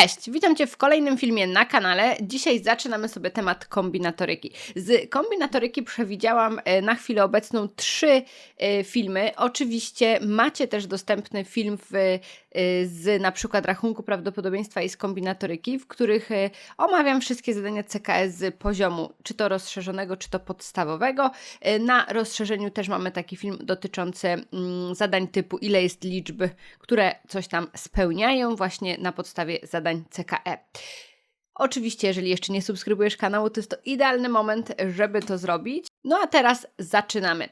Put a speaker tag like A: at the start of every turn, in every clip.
A: Cześć, witam Cię w kolejnym filmie na kanale. Dzisiaj zaczynamy sobie temat kombinatoryki. Z kombinatoryki przewidziałam e, na chwilę obecną trzy e, filmy. Oczywiście macie też dostępny film w, e, z na przykład rachunku prawdopodobieństwa i z kombinatoryki, w których omawiam wszystkie zadania CKS z poziomu czy to rozszerzonego, czy to podstawowego. Na rozszerzeniu też mamy taki film dotyczący mm, zadań typu ile jest liczby, które coś tam spełniają właśnie na podstawie zadań CKE. Oczywiście, jeżeli jeszcze nie subskrybujesz kanału, to jest to idealny moment, żeby to zrobić. No a teraz zaczynamy.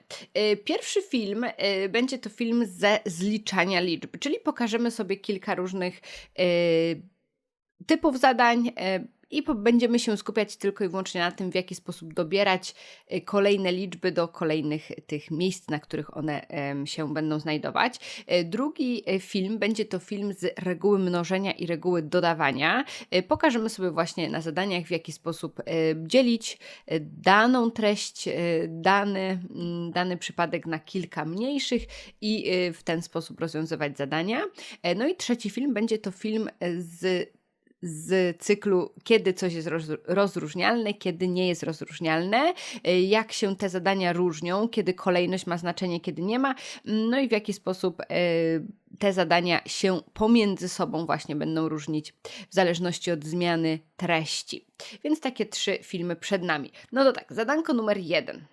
A: Y, pierwszy film y, będzie to film ze zliczania liczb, czyli pokażemy sobie kilka różnych y, typów zadań i będziemy się skupiać tylko i wyłącznie na tym, w jaki sposób dobierać y, kolejne liczby do kolejnych tych miejsc, na których one się będą znajdować. Y, drugi y, film będzie to film z reguły mnożenia i reguły dodawania. Pokażemy sobie właśnie na zadaniach, w jaki sposób dzielić daną treść, dany, dany przypadek na kilka mniejszych i w ten sposób rozwiązywać zadania. No i trzeci film będzie to film z z cyklu, kiedy coś jest rozróżnialne, kiedy nie jest rozróżnialne, y, jak się te zadania różnią, kiedy kolejność ma znaczenie, kiedy nie ma, no i w jaki sposób y, te zadania się pomiędzy sobą właśnie będą różnić w zależności od zmiany treści. Więc takie trzy filmy przed nami. No to tak, zadanko numer jeden.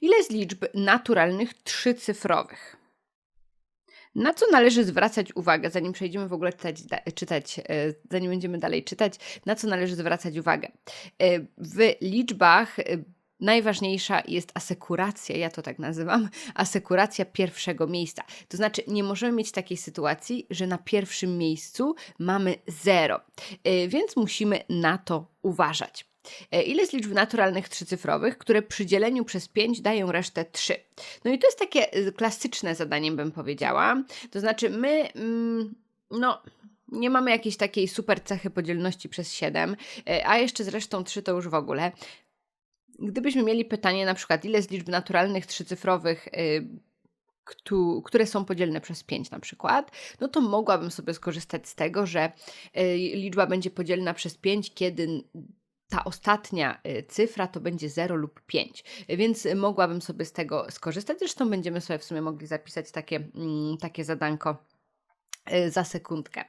A: Ile jest liczb naturalnych trzycyfrowych? Na co należy zwracać uwagę, zanim przejdziemy w ogóle czytać, czytać, e, zanim będziemy dalej czytać, na co należy zwracać uwagę? E, w liczbach e, najważniejsza jest asekuracja, ja to tak nazywam, asekuracja pierwszego miejsca. To znaczy, nie możemy mieć takiej sytuacji, że na pierwszym miejscu mamy zero, więc musimy na to uważać. E, ile z liczb naturalnych trzycyfrowych, które przy dzieleniu przez 5 dają resztę 3? No i to jest takie y, klasyczne zadanie, bym powiedziała. To znaczy, my, mm, no, nie mamy jakiejś takiej super cechy podzielności przez 7, e, a jeszcze zresztą 3 to już w ogóle. Gdybyśmy mieli pytanie na przykład, ile z liczb naturalnych trzycyfrowych y, które są podzielne przez 5 na przykład, no to mogłabym sobie skorzystać z tego, że y, liczba będzie podzielna przez 5, kiedy ta ostatnia y, cyfra to będzie 0 lub 5, więc mogłabym sobie z tego skorzystać. Zresztą będziemy sobie w sumie mogli zapisać takie, mm, takie zadanko y, za sekundkę.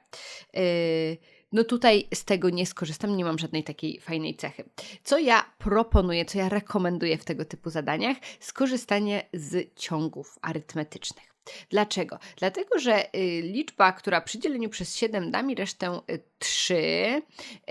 A: Y, no tutaj z tego nie skorzystam, nie mam żadnej takiej fajnej cechy. Co ja proponuję, co ja rekomenduję w tego typu zadaniach? Skorzystanie z ciągów arytmetycznych. Dlaczego? Dlatego, że y, liczba, która przy dzieleniu przez 7 da mi resztę 3, y,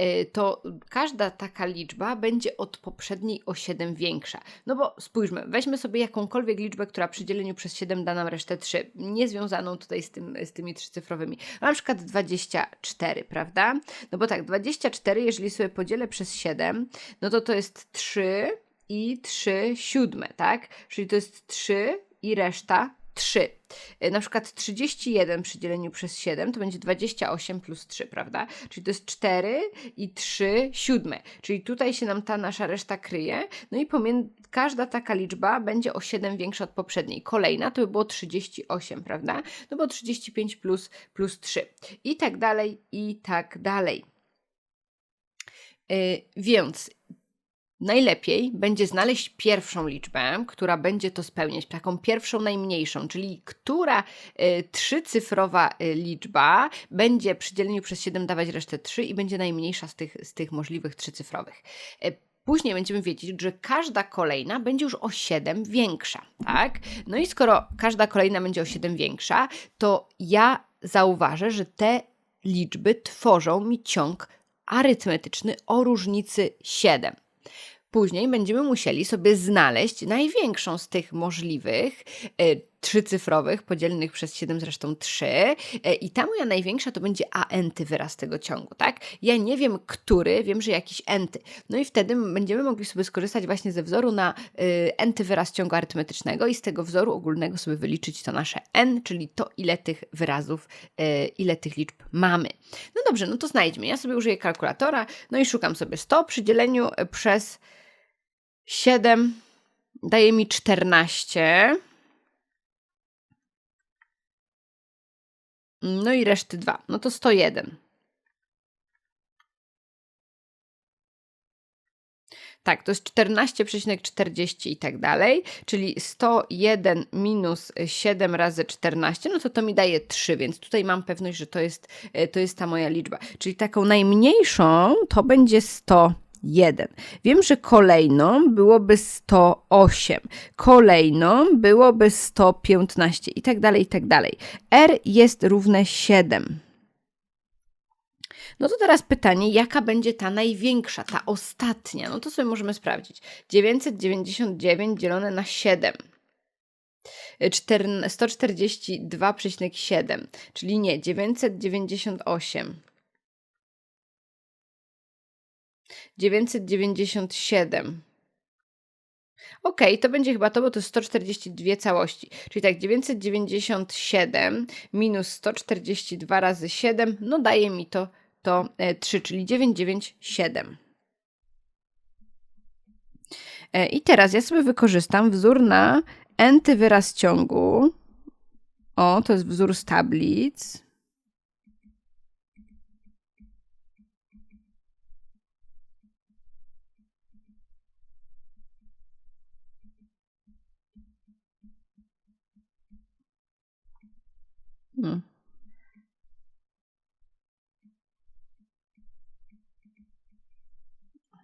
A: y, to każda taka liczba będzie od poprzedniej o 7 większa. No bo spójrzmy, weźmy sobie jakąkolwiek liczbę, która przy dzieleniu przez 7 da nam resztę 3, niezwiązaną tutaj z, tym, z tymi trzycyfrowymi. Na przykład 24, prawda? No bo tak, 24, jeżeli sobie podzielę przez 7, no to to jest 3 i 3 siódme, tak? Czyli to jest 3 i reszta 3. E, na przykład 31 przy dzieleniu przez 7 to będzie 28 plus 3, prawda? Czyli to jest 4 i 3 siódme. Czyli tutaj się nam ta nasza reszta kryje. No i każda taka liczba będzie o 7 większa od poprzedniej. Kolejna to by było 38, prawda? No bo 35 plus, plus 3. I tak dalej, i tak dalej. Yy, więc Najlepiej będzie znaleźć pierwszą liczbę, która będzie to spełniać, taką pierwszą najmniejszą, czyli która y, trzycyfrowa y, liczba będzie przy dzieleniu przez 7 dawać resztę 3 i będzie najmniejsza z tych, z tych możliwych trzycyfrowych. Y, później będziemy wiedzieć, że każda kolejna będzie już o 7 większa, tak? No i skoro każda kolejna będzie o 7 większa, to ja zauważę, że te liczby tworzą mi ciąg arytmetyczny o różnicy 7. Później będziemy musieli sobie znaleźć największą z tych możliwych y, trzycyfrowych, podzielonych przez 7 zresztą 3 y, i ta moja największa to będzie a-enty wyraz tego ciągu, tak? Ja nie wiem, który, wiem, że jakiś enty. No i wtedy będziemy mogli sobie skorzystać właśnie ze wzoru na y, enty wyraz ciągu arytmetycznego i z tego wzoru ogólnego sobie wyliczyć to nasze n, czyli to ile tych wyrazów, y, ile tych liczb mamy. No dobrze, no to znajdźmy. Ja sobie użyję kalkulatora, no i szukam sobie 100 przy dzieleniu przez 7 daje mi 14. No i reszty 2. No to 101. Tak, to jest 14,40 i tak dalej, czyli 101 minus 7 razy 14, no to to mi daje 3, więc tutaj mam pewność, że to jest, e, to jest ta moja liczba. Czyli taką najmniejszą to będzie 100. 101. Wiem, że kolejną byłoby 108, kolejną byłoby 115 i tak dalej, i tak dalej. R jest równe 7. No to teraz pytanie, jaka będzie ta największa, ta ostatnia? No to sobie możemy sprawdzić. 999 dzielone na 7. 142,7, czyli nie, 998. 997. Ok, to będzie chyba to, bo to jest 142 całości. Czyli tak, 997 minus 142 razy 7, no daje mi to to 3, e, czyli 997. E, I teraz ja sobie wykorzystam wzór na enty wyraz ciągu. O, to jest wzór z tablic. Hmm.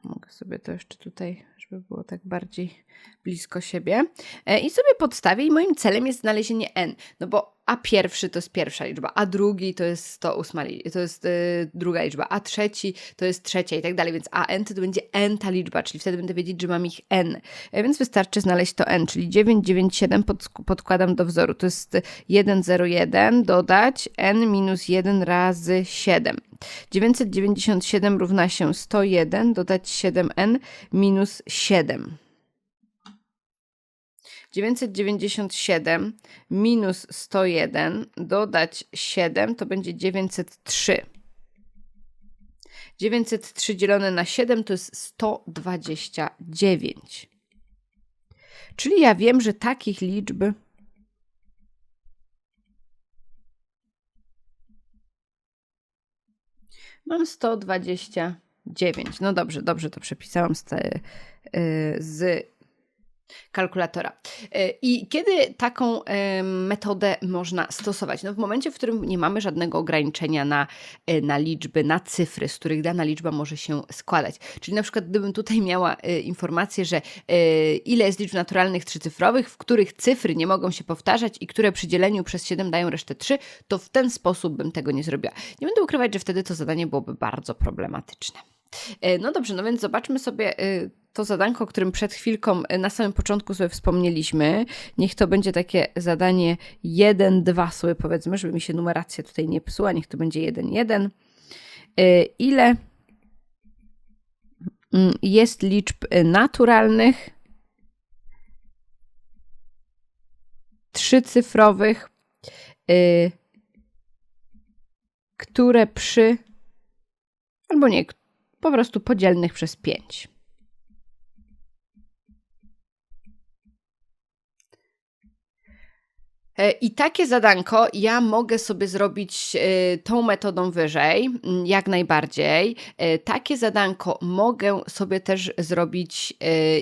A: Mogę sobie to jeszcze tutaj, żeby było tak bardziej blisko siebie. E, I sobie podstawię i moim celem jest znalezienie n. No bo a pierwszy to jest pierwsza liczba, a drugi to jest 108, to jest y, druga liczba, a trzeci to jest trzecia i tak dalej, więc a n to będzie n ta liczba, czyli wtedy będę wiedzieć, że mam ich n. E, więc wystarczy znaleźć to n, czyli 997 pod, podkładam do wzoru, to jest 101 dodać n minus 1 razy 7. 997 równa się 101 dodać 7n minus 7. 997 minus 101 dodać 7 to będzie 903. 903 dzielone na 7 to jest 129. Czyli ja wiem, że takich liczb mam 129. No dobrze, dobrze to przepisałam z, te, y, z kalkulatora. E, I kiedy taką metodę można stosować? No w momencie, w którym nie mamy żadnego ograniczenia na, e, na liczby, na cyfry, z których dana liczba może się składać. Czyli na przykład gdybym tutaj miała e, informację, że ile jest liczb naturalnych trzycyfrowych, w których cyfry nie mogą się powtarzać i które przy dzieleniu przez 7 dają resztę 3, to w ten sposób bym tego nie zrobiła. Nie będę ukrywać, że wtedy to zadanie byłoby bardzo problematyczne. No dobrze, no więc zobaczmy sobie to zadanko, o którym przed chwilką e, na samym początku sobie wspomnieliśmy. Niech to będzie takie zadanie 1-2 sobie powiedzmy, żeby mi się numeracja tutaj nie psuła. Niech to będzie 1-1. E, ile mm, jest liczb e, naturalnych trzycyfrowych, które przy albo nie, po prostu podzielnych przez 5. E, I takie zadanko ja mogę sobie zrobić e, tą metodą wyżej, mm, jak najbardziej. E, takie zadanko mogę sobie też zrobić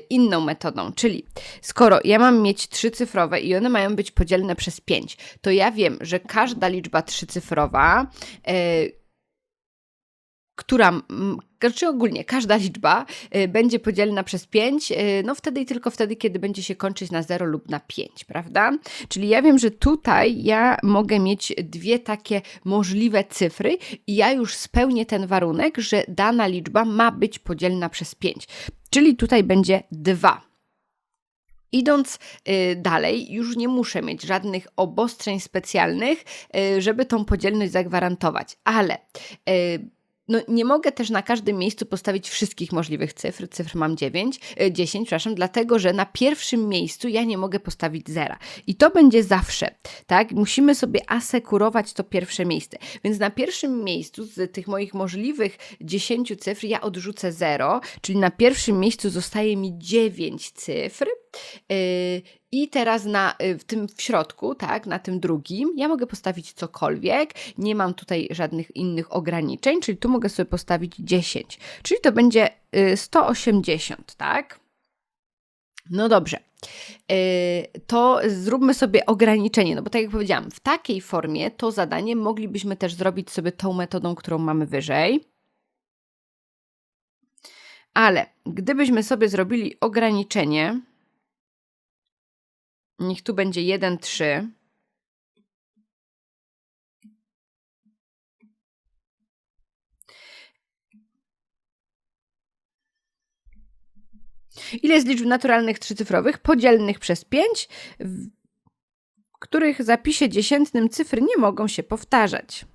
A: inną metodą, czyli skoro ja mam mieć trzycyfrowe i one mają być podzielne przez 5, to ja wiem, że każda liczba trzycyfrowa która, znaczy ogólnie każda liczba y, będzie podzielona przez 5, y, no wtedy i tylko wtedy, kiedy będzie się kończyć na 0 lub na 5, prawda? Czyli ja wiem, że tutaj ja mogę mieć dwie takie możliwe cyfry i ja już spełnię ten warunek, że dana liczba ma być podzielna przez 5. Czyli tutaj będzie 2. Idąc y, dalej, już nie muszę mieć żadnych obostrzeń specjalnych, żeby tą podzielność zagwarantować, ale no, nie mogę też na każdym miejscu postawić wszystkich możliwych cyfr. Cyfr mam 9, 10, e, przepraszam, dlatego że na pierwszym miejscu ja nie mogę postawić zera. I to będzie zawsze, tak? Musimy sobie asekurować to pierwsze miejsce. Więc na pierwszym miejscu z tych moich możliwych 10 cyfr ja odrzucę 0, czyli na pierwszym miejscu zostaje mi 9 cyfr Yy, I teraz na, y, w tym w środku, tak, na tym drugim, ja mogę postawić cokolwiek. Nie mam tutaj żadnych innych ograniczeń, czyli tu mogę sobie postawić 10, czyli to będzie y, 180, tak? No dobrze. Yy, to zróbmy sobie ograniczenie, no bo tak jak powiedziałam, w takiej formie to zadanie moglibyśmy też zrobić sobie tą metodą, którą mamy wyżej. Ale gdybyśmy sobie zrobili ograniczenie, niech tu będzie 1, 3. Ile jest liczb naturalnych trzycyfrowych podzielnych przez 5, w których zapisie dziesiętnym cyfry nie mogą się powtarzać?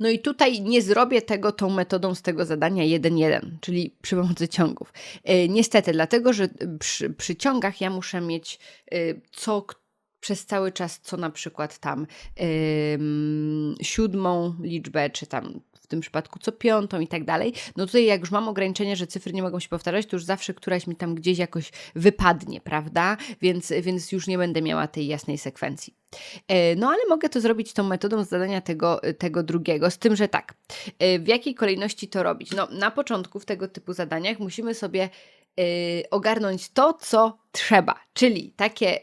A: No i tutaj nie zrobię tego tą metodą z tego zadania 1-1, czyli przy pomocy ciągów. Yy, niestety, dlatego że przy, przy, ciągach ja muszę mieć yy, co przez cały czas, co na przykład tam yy, siódmą liczbę, czy tam w tym przypadku co piątą i tak dalej. No tutaj jak już mam ograniczenie, że cyfry nie mogą się powtarzać, to już zawsze któraś mi tam gdzieś jakoś wypadnie, prawda? Więc, więc już nie będę miała tej jasnej sekwencji. E, no ale mogę to zrobić tą metodą zadania tego, tego drugiego, z tym, że tak, e, w jakiej kolejności to robić? No na początku w tego typu zadaniach musimy sobie e, ogarnąć to, co trzeba, czyli takie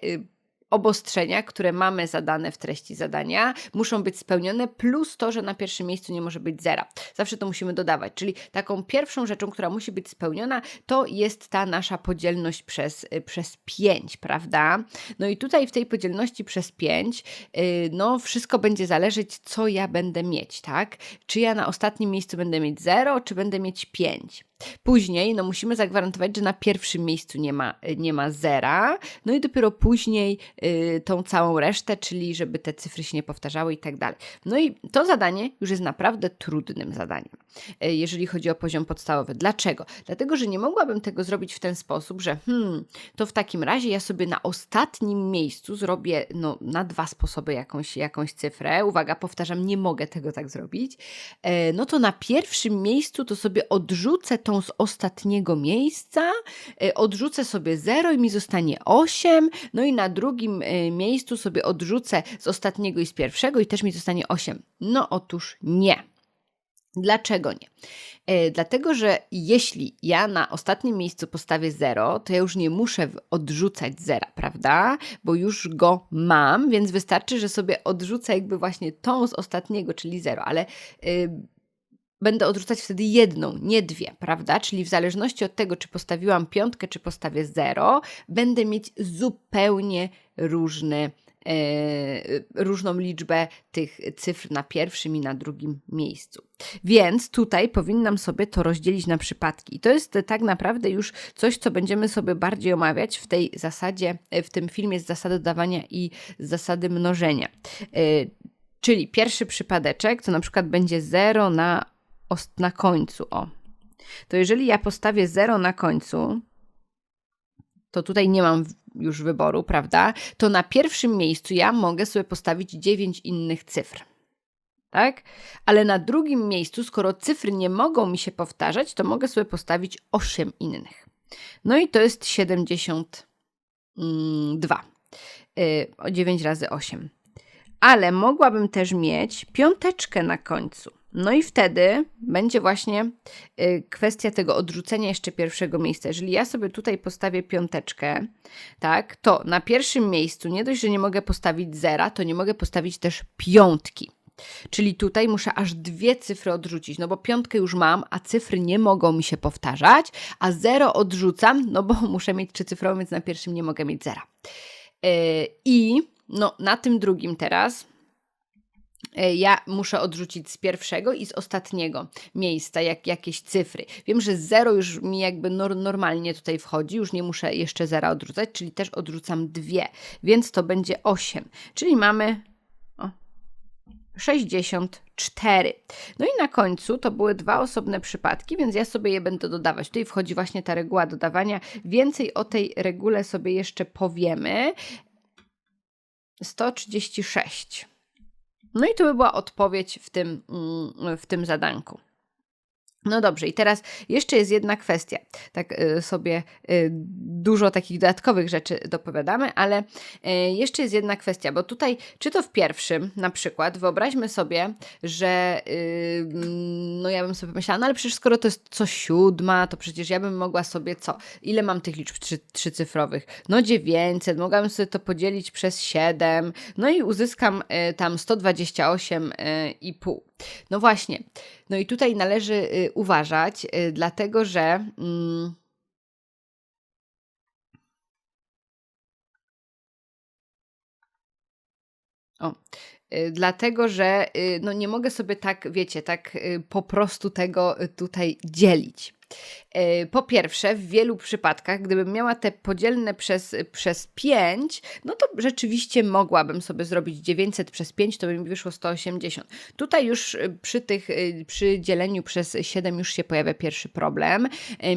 A: obostrzenia, które mamy zadane w treści zadania, muszą być spełnione, plus to, że na pierwszym miejscu nie może być zera. Zawsze to musimy dodawać. Czyli taką pierwszą rzeczą, która musi być spełniona, to jest ta nasza podzielność przez, y, przez 5, prawda? No i tutaj w tej podzielności przez 5, y, no wszystko będzie zależeć, co ja będę mieć, tak? Czy ja na ostatnim miejscu będę mieć 0, czy będę mieć 5. Później no, musimy zagwarantować, że na pierwszym miejscu nie ma, nie ma zera, no i dopiero później y, tą całą resztę, czyli żeby te cyfry się nie powtarzały i tak dalej. No i to zadanie już jest naprawdę trudnym zadaniem, y, jeżeli chodzi o poziom podstawowy. Dlaczego? Dlatego, że nie mogłabym tego zrobić w ten sposób, że hmm, to w takim razie ja sobie na ostatnim miejscu zrobię no, na dwa sposoby jakąś, jakąś cyfrę. Uwaga, powtarzam, nie mogę tego tak zrobić. Y, no to na pierwszym miejscu to sobie odrzucę tą z ostatniego miejsca, e, odrzucę sobie 0 i mi zostanie 8, no i na drugim e, miejscu sobie odrzucę z ostatniego i z pierwszego i też mi zostanie 8. No otóż nie. Dlaczego nie? E, dlatego, że jeśli ja na ostatnim miejscu postawię 0, to ja już nie muszę odrzucać zera, prawda? Bo już go mam, więc wystarczy, że sobie odrzucę jakby właśnie tą z ostatniego, czyli 0, ale. Yy, będę odrzucać wtedy jedną, nie dwie, prawda? Czyli w zależności od tego, czy postawiłam piątkę, czy postawię zero, będę mieć zupełnie różne E, różną liczbę tych cyfr na pierwszym i na drugim miejscu. Więc tutaj powinnam sobie to rozdzielić na przypadki. I to jest tak naprawdę już coś, co będziemy sobie bardziej omawiać w tej zasadzie, w tym filmie z zasady dodawania i z zasady mnożenia. E, czyli pierwszy przypadeczek to na przykład będzie 0 na na końcu, o. To jeżeli ja postawię 0 na końcu, to tutaj nie mam już wyboru, prawda? To na pierwszym miejscu ja mogę sobie postawić 9 innych cyfr. Tak? Ale na drugim miejscu, skoro cyfry nie mogą mi się powtarzać, to mogę sobie postawić 8 innych. No i to jest 72. Yy, o 9 razy 8. Ale mogłabym też mieć piąteczkę na końcu. No i wtedy będzie właśnie y, kwestia tego odrzucenia jeszcze pierwszego miejsca. Jeżeli ja sobie tutaj postawię piąteczkę, tak, to na pierwszym miejscu nie dość, że nie mogę postawić zera, to nie mogę postawić też piątki. Czyli tutaj muszę aż dwie cyfry odrzucić, no bo piątkę już mam, a cyfry nie mogą mi się powtarzać, a zero odrzucam, no bo muszę mieć trzycyfrową, więc na pierwszym nie mogę mieć zera. Yy, I no, na tym drugim teraz ja muszę odrzucić z pierwszego i z ostatniego miejsca jak, jakieś cyfry. Wiem, że zero już mi jakby normalnie tutaj wchodzi, już nie muszę jeszcze zera odrzucać, czyli też odrzucam dwie, więc to będzie 8. Czyli mamy o, 64. No i na końcu to były dwa osobne przypadki, więc ja sobie je będę dodawać. Tutaj wchodzi właśnie ta reguła dodawania. Więcej o tej regule sobie jeszcze powiemy. 136. No i to by była odpowiedź w tym, mm, w tym zadanku. No dobrze, i teraz jeszcze jest jedna kwestia. Tak y, sobie y, dużo takich dodatkowych rzeczy dopowiadamy, ale y, jeszcze jest jedna kwestia, bo tutaj, czy to w pierwszym na przykład, wyobraźmy sobie, że no ja bym sobie myślała, no ale przecież skoro to jest co siódma, to przecież ja bym mogła sobie co? Ile mam tych liczb trzy, trzycyfrowych? No 900, mogłabym sobie to podzielić przez 7, no i uzyskam tam 128,5. No właśnie. No i tutaj należy y, uważać, y, dlatego że. Mm, o, y, dlatego że no nie mogę sobie tak, wiecie, tak po prostu tego tutaj dzielić. E, po pierwsze, w wielu przypadkach, gdybym miała te podzielne przez, przez 5, no to rzeczywiście mogłabym sobie zrobić 900 przez 5, to by mi wyszło 180. Tutaj już e, przy tych, e, przy dzieleniu przez 7 już się pojawia pierwszy problem,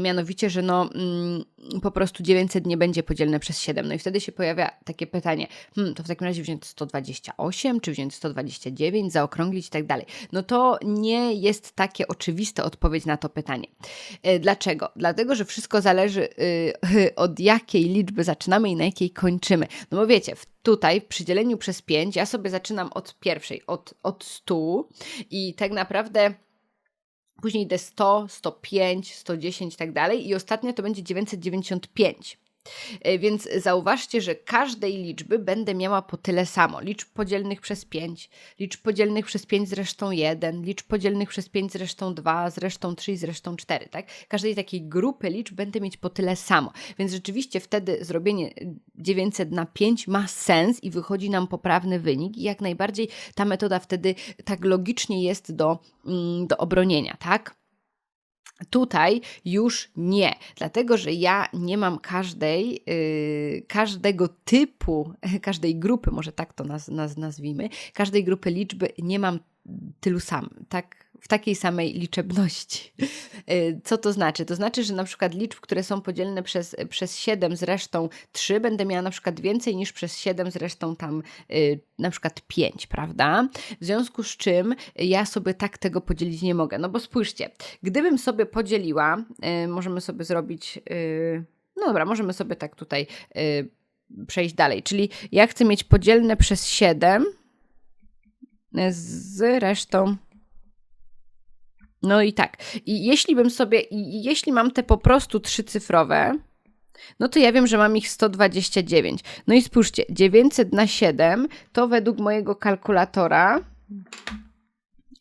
A: mianowicie, że no mm, po prostu 900 nie będzie podzielne przez 7. No i wtedy się pojawia takie pytanie, hmm, to w takim razie wziąć 128, czy wziąć 129, zaokrąglić i tak dalej. No to nie jest takie oczywiste odpowiedź na to pytanie. Dlaczego? Dlaczego? Dlatego, że wszystko zależy yy, od jakiej liczby zaczynamy i na jakiej kończymy. No bo wiecie, tutaj w przydzieleniu przez 5 ja sobie zaczynam od pierwszej, od, od 100 i tak naprawdę później idę 100, 105, 110 i tak dalej i ostatnio to będzie 995. E, więc zauważcie, że każdej liczby będę miała po tyle samo. Liczb podzielnych przez 5, liczb podzielnych przez 5 zresztą 1, liczb podzielnych przez 5 zresztą 2, zresztą 3 i zresztą 4, tak? Każdej takiej grupy liczb będę mieć po tyle samo. Więc rzeczywiście wtedy zrobienie 900 na 5 ma sens i wychodzi nam poprawny wynik i jak najbardziej ta metoda wtedy tak logicznie jest do, mm, do obronienia, tak? Tutaj już nie, dlatego że ja nie mam każdej, yy, każdego typu, każdej grupy, może tak to naz, naz, nazwijmy, każdej grupy liczby nie mam tylu sam, tak w takiej samej liczebności. Y, co to znaczy? To znaczy, że na przykład liczb, które są podzielne przez, przez 7 zresztą 3, będę miała na przykład więcej niż przez 7 zresztą tam y, na przykład 5, prawda? W związku z czym ja sobie tak tego podzielić nie mogę. No bo spójrzcie, gdybym sobie podzieliła, y, możemy sobie zrobić, no dobra, możemy sobie tak tutaj przejść dalej. Czyli ja chcę mieć podzielne przez 7 z resztą no i tak. I jeśli bym sobie, jeśli mam te po prostu trzycyfrowe, no to ja wiem, że mam ich 129. No i spójrzcie, 900 na 7 to według mojego kalkulatora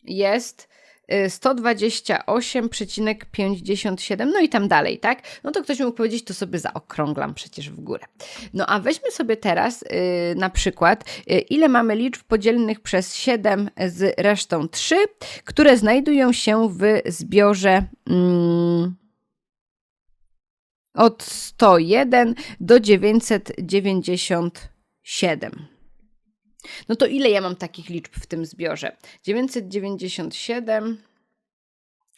A: jest 128,57, no i tam dalej, tak? No to ktoś mógł powiedzieć, to sobie zaokrąglam przecież w górę. No a weźmy sobie teraz yy, na przykład, yy, ile mamy liczb podzielnych przez 7 z resztą 3, które znajdują się w zbiorze. Yy, od 101 do 997. No to ile ja mam takich liczb w tym zbiorze? 997.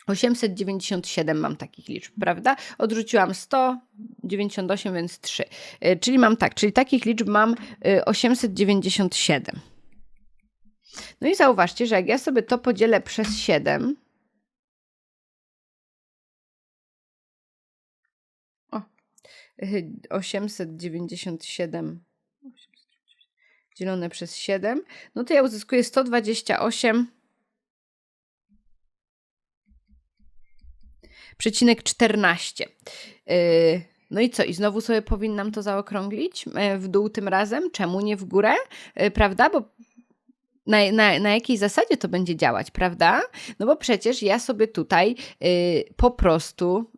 A: 897 mam takich liczb, prawda? Odrzuciłam 198, więc 3. Y, czyli mam tak, czyli takich liczb mam 897. Y, no i zauważcie, że jak ja sobie to podzielę przez 7, o, 897 dzielone przez 7, no to ja uzyskuję 128 przecinek 14. Yy, no i co? I znowu sobie powinnam to zaokrąglić yy, w dół tym razem? Czemu nie w górę? Yy, prawda? Bo na, na, na jakiej zasadzie to będzie działać, prawda? No bo przecież ja sobie tutaj po prostu.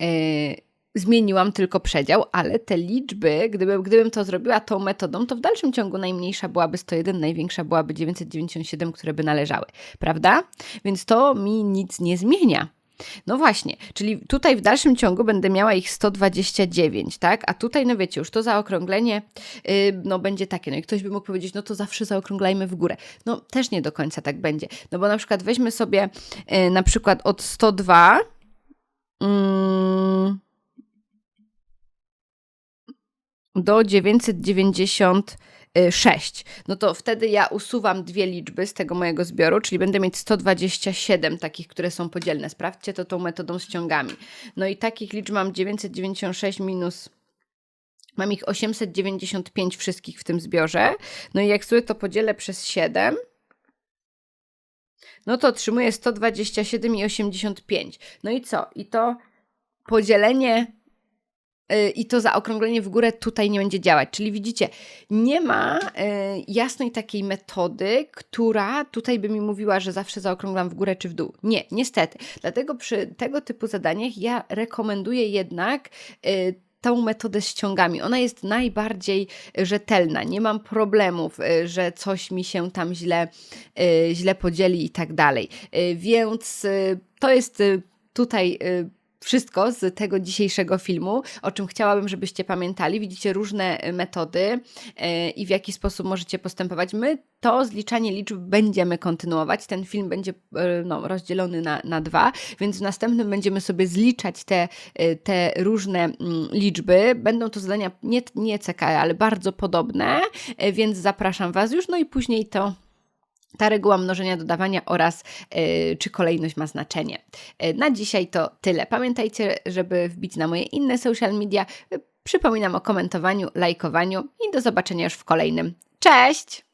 A: Yy, zmieniłam tylko przedział, ale te liczby, gdyby, gdybym to zrobiła tą metodą, to w dalszym ciągu najmniejsza byłaby 101, największa byłaby 997, które by należały, prawda? Więc to mi nic nie zmienia. No właśnie, czyli tutaj w dalszym ciągu będę miała ich 129, tak? A tutaj, no wiecie, już to zaokrąglenie yy, no będzie takie. No i ktoś by mógł powiedzieć, no to zawsze zaokrąglajmy w górę. No też nie do końca tak będzie. No bo na przykład weźmy sobie yy, na przykład od 102 mm, do 996. No to wtedy ja usuwam dwie liczby z tego mojego zbioru, czyli będę mieć 127 takich, które są podzielne. Sprawdźcie to tą metodą z ciągami. No i takich liczb mam 996 minus Mam ich 895 wszystkich w tym zbiorze. No i jak sobie to podzielę przez 7, no to otrzymuję 127,85. No i co? I to podzielenie i to zaokrąglenie w górę tutaj nie będzie działać. Czyli widzicie, nie ma yy, jasnej takiej metody, która tutaj by mi mówiła, że zawsze zaokrąglam w górę czy w dół. Nie, niestety. Dlatego przy tego typu zadaniach ja rekomenduję jednak yy, tą metodę z ciągami. Ona jest najbardziej rzetelna. Nie mam problemów, y, że coś mi się tam źle, y, źle podzieli i tak dalej. Y, Więc y, to jest y, tutaj y, wszystko z tego dzisiejszego filmu, o czym chciałabym, żebyście pamiętali. Widzicie różne y, metody y, i w jaki sposób możecie postępować. My to zliczanie liczb będziemy kontynuować. Ten film będzie y, no, rozdzielony na, na dwa, więc w następnym będziemy sobie zliczać te, te różne mm, liczby. Będą to zadania nie, nie ale bardzo podobne, więc zapraszam Was już. No i później to ta reguła mnożenia, dodawania oraz yy, czy kolejność ma znaczenie. Yy, na dzisiaj to tyle. Pamiętajcie, żeby wbić na moje inne social media. Yy, przypominam o komentowaniu, lajkowaniu i do zobaczenia już w kolejnym. Cześć!